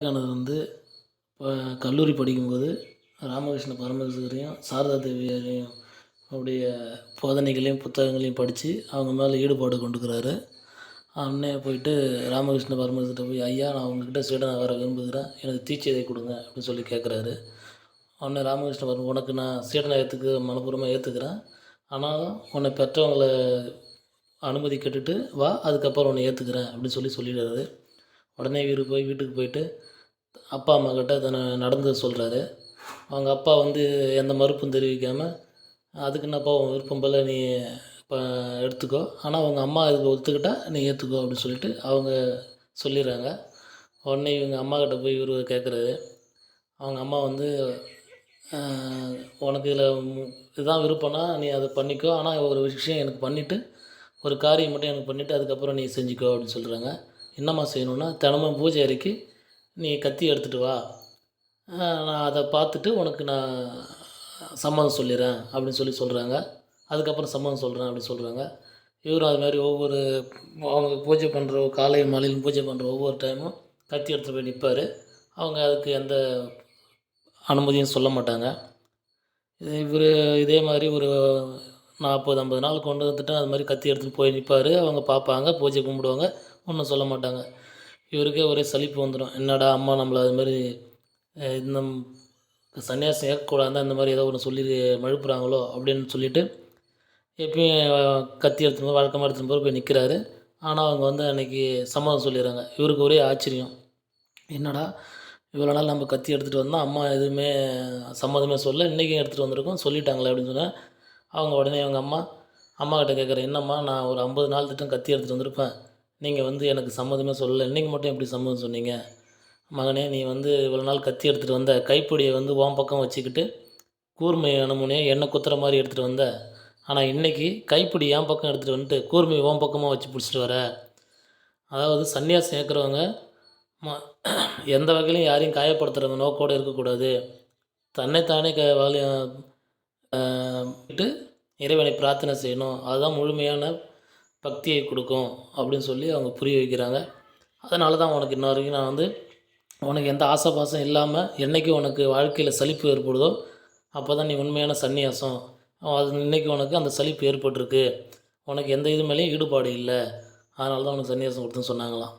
விவேகானந்தர் வந்து இப்போ கல்லூரி படிக்கும்போது ராமகிருஷ்ண பரமஹம்சரையும் சாரதா தேவியாரையும் அவருடைய போதனைகளையும் புத்தகங்களையும் படித்து அவங்க மேலே ஈடுபாடு கொண்டுக்கிறாரு உடனே போயிட்டு ராமகிருஷ்ண பரமஹம்சர்கிட்ட போய் ஐயா நான் உங்ககிட்ட சீடனாக வர விரும்புகிறேன். எனக்கு தீட்சதை கொடுங்க அப்படின்னு சொல்லி கேட்குறாரு உடனே ராமகிருஷ்ண பரம உனக்கு நான் சீடனாக ஏற்றுக்க மனப்பூர்வமாக ஏற்றுக்கிறேன் ஆனாலும் உன்னை பெற்றவங்களை அனுமதி கேட்டுட்டு வா அதுக்கப்புறம் உன்னை ஏற்றுக்கிறேன் அப்படின்னு சொல்லி சொல்லிடுறாரு. உடனே இவர் போய் வீட்டுக்கு போயிட்டு அப்பா அம்மா கிட்ட தன்னை நடந்ததை சொல்கிறாரு அவங்க அப்பா வந்து எந்த மறுப்பும் தெரிவிக்காமல் அதுக்கு என்னப்பா உன் விருப்பம் போல் நீ இப்போ எடுத்துக்கோ. ஆனால் அவங்க அம்மா இதுக்கு ஒத்துக்கிட்டா நீ ஏற்றுக்கோ அப்படின்னு சொல்லிட்டு அவங்க சொல்லிடுறாங்க. உடனே இவங்க அம்மா கிட்ட போய் இவர் கேட்குறாரு அவங்க அம்மா வந்து உனக்கு இதில் இதுதான் விருப்பம்னா நீ அதை பண்ணிக்கோ. ஆனால் ஒரு விஷயம் எனக்கு பண்ணிவிட்டு ஒரு காரியம் மட்டும் எனக்கு பண்ணிவிட்டு அதுக்கப்புறம் நீ செஞ்சுக்கோ அப்படின்னு சொல்கிறாங்க என்னம்மா செய்யணுன்னா தினமும் பூஜை அறைக்கு நீ கத்தி எடுத்துகிட்டு வா. நான் அதை பார்த்துட்டு உனக்கு நான் சம்மதம் சொல்லிடுறேன் அப்படின்னு சொல்லி சொல்கிறாங்க அதுக்கப்புறம் சம்மதம் சொல்கிறேன் அப்படின்னு சொல்கிறாங்க இவரும் அது மாதிரி ஒவ்வொரு அவங்க பூஜை பண்ணுற காலை மாலையிலும் பூஜை பண்ணுற ஒவ்வொரு டைமும் கத்தி எடுத்துகிட்டு போய் நிற்பார் அவங்க அதுக்கு எந்த அனுமதியும் சொல்ல மாட்டாங்க. இவர் இதே மாதிரி ஒரு நாற்பது ஐம்பது நாள் கொண்டு வந்துட்டு அது மாதிரி கத்தி எடுத்துகிட்டு போய் நிற்பார் அவங்க பார்ப்பாங்க பூஜை கும்பிடுவாங்க. ஒன்றும் சொல்ல மாட்டாங்க. இவருக்கே ஒரே சலிப்பு வந்துடும் என்னடா அம்மா நம்மளை அது மாதிரி இந்த சன்னியாசம் ஏற்கக்கூடாது அந்த மாதிரி ஏதோ ஒன்று சொல்லி மழுப்புறாங்களோ அப்படின்னு சொல்லிவிட்டு எப்பயும் கத்தி எடுத்துன்னு போய் வழக்கமாக எடுத்துன்னு போய் போய் நிற்கிறாரு ஆனால் அவங்க வந்து அன்றைக்கி சம்மதம் சொல்லிடுறாங்க. இவருக்கு ஒரே ஆச்சரியம். என்னடா இவ்வளோ நாள் நம்ம கத்தி எடுத்துகிட்டு வந்தால் அம்மா எதுவுமே சம்மதமே சொல்ல இன்றைக்கும் எடுத்துகிட்டு வந்திருக்கோம் சொல்லிட்டாங்களே அப்படின்னு சொன்னால் அவங்க உடனே அவங்க அம்மா அம்மா கிட்ட கேட்குறேன் என்னம்மா நான் ஒரு ஐம்பது நாள் திட்டம் கத்தி எடுத்துகிட்டு வந்திருப்பேன். நீங்கள் வந்து எனக்கு சம்மதமே சொல்லலை. இன்றைக்கி மட்டும் எப்படி சம்மதம் சொன்னீங்க? மகனே நீ வந்து இவ்வளோ நாள் கத்தி எடுத்துகிட்டு வந்த கைப்பிடியை வந்து ஓம் பக்கம் வச்சுக்கிட்டு கூர்மை அனுமுனையை எண்ணெய் குத்துற மாதிரி எடுத்துகிட்டு வந்த? ஆனால் இன்றைக்கி கைப்பிடி என் பக்கம் எடுத்துகிட்டு வந்துட்டு கூர்மை ஓம் பக்கமாக வச்சு பிடிச்சிட்டு வர. அதாவது சன்னியாசம் ஏற்கிறவங்க ம எந்த வகையிலும் யாரையும் காயப்படுத்துகிற நோக்கோடு இருக்கக்கூடாது. தன்னைத்தானே க வாழ விட்டு இறைவனை பிரார்த்தனை செய்யணும். அதுதான் முழுமையான பக்தியை கொடுக்கும் அப்படின்னு சொல்லி அவங்க புரிய வைக்கிறாங்க. அதனால தான் உனக்கு இன்ன வரைக்கும் நான் வந்து உனக்கு எந்த ஆசை பாசம் இல்லாமல் என்றைக்கு உனக்கு வாழ்க்கையில் சலிப்பு ஏற்படுதோ அப்போ தான் நீ உண்மையான சந்நியாசம் அது இன்னைக்கு உனக்கு அந்த சலிப்பு ஏற்பட்டிருக்கு. உனக்கு எந்த இது மேலேயும் ஈடுபாடு இல்லை. அதனால தான் உனக்கு சன்னியாசம் கொடுத்துன்னு சொன்னாங்களாம்.